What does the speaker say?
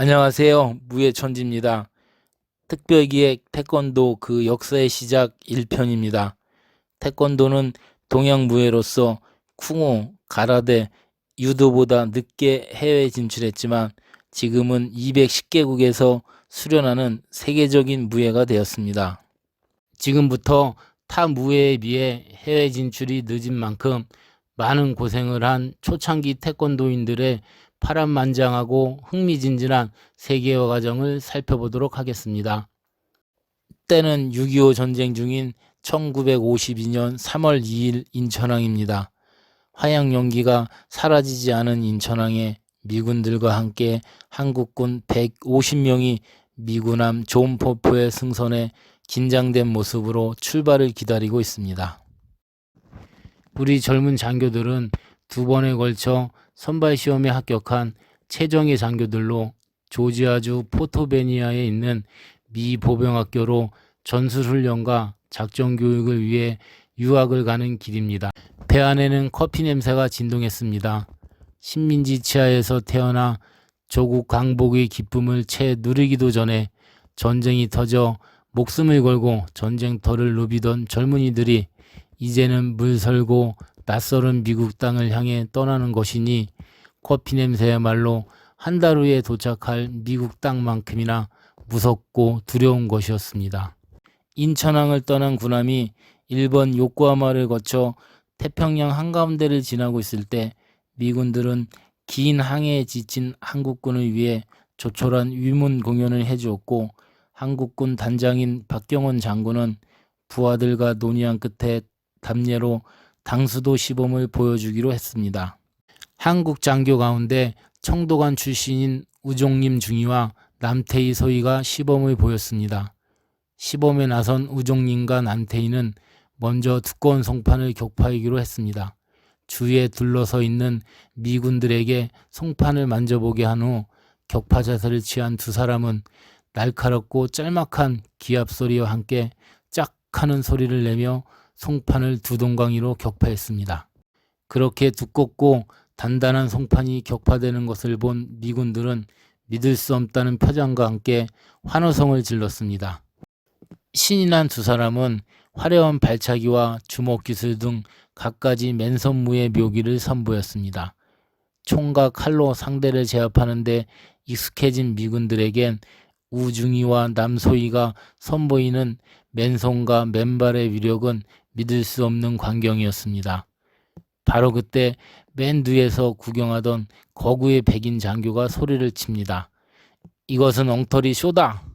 안녕하세요. 무예천지입니다. 특별기획 태권도 그 역사의 시작 1편입니다. 태권도는 동양무예로서 쿵호, 가라데, 유도보다 늦게 해외 진출했지만 지금은 210개국에서 수련하는 세계적인 무예가 되었습니다. 지금부터 타 무예에 비해 해외 진출이 늦은 만큼 많은 고생을 한 초창기 태권도인들의 파란만장하고 흥미진진한 세계화 과정을 살펴보도록 하겠습니다. 때는 6.25 전쟁 중인 1952년 3월 2일 인천항입니다. 화양 연기가 사라지지 않은 인천항에 미군들과 함께 한국군 150명이 미군함 존포포의 승선에 긴장된 모습으로 출발을 기다리고 있습니다. 우리 젊은 장교들은 두 번에 걸쳐 선발 시험에 합격한 최정예 장교들로 조지아주 포토베니아에 있는 미 보병학교로 전술 훈련과 작전 교육을 위해 유학을 가는 길입니다. 배 안에는 커피 냄새가 진동했습니다. 식민지 치하에서 태어나 조국 강복의 기쁨을 채 누리기도 전에 전쟁이 터져 목숨을 걸고 전쟁터를 누비던 젊은이들이 이제는 물설고 낯설은 미국 땅을 향해 떠나는 것이니 커피 냄새야말로 한 달 후에 도착할 미국 땅만큼이나 무섭고 두려운 것이었습니다. 인천항을 떠난 군함이 일본 요코하마를 거쳐 태평양 한가운데를 지나고 있을 때 미군들은 긴 항해에 지친 한국군을 위해 조촐한 위문 공연을 해주었고 한국군 단장인 박경원 장군은 부하들과 논의한 끝에 담례로 당수도 시범을 보여주기로 했습니다. 한국 장교 가운데 청도관 출신인 우종림 중위와 남태희 소위가 시범을 보였습니다. 시범에 나선 우종림과 남태희는 먼저 두꺼운 송판을 격파하기로 했습니다. 주위에 둘러서 있는 미군들에게 송판을 만져보게 한 후 격파 자세를 취한 두 사람은 날카롭고 짤막한 기압 소리와 함께 짝 하는 소리를 내며 송판을 두 동강이로 격파했습니다. 그렇게 두껍고 단단한 송판이 격파되는 것을 본 미군들은 믿을 수 없다는 표정과 함께 환호성을 질렀습니다. 신이 난 두 사람은 화려한 발차기와 주먹 기술 등 갖가지 맨손무의 묘기를 선보였습니다. 총과 칼로 상대를 제압하는데 익숙해진 미군들에겐 우중이와 남소희가 선보이는 맨손과 맨발의 위력은 믿을 수 없는 광경이었습니다. 바로 그때 맨 뒤에서 구경하던 거구의 백인 장교가 소리를 칩니다. 이것은 엉터리 쇼다.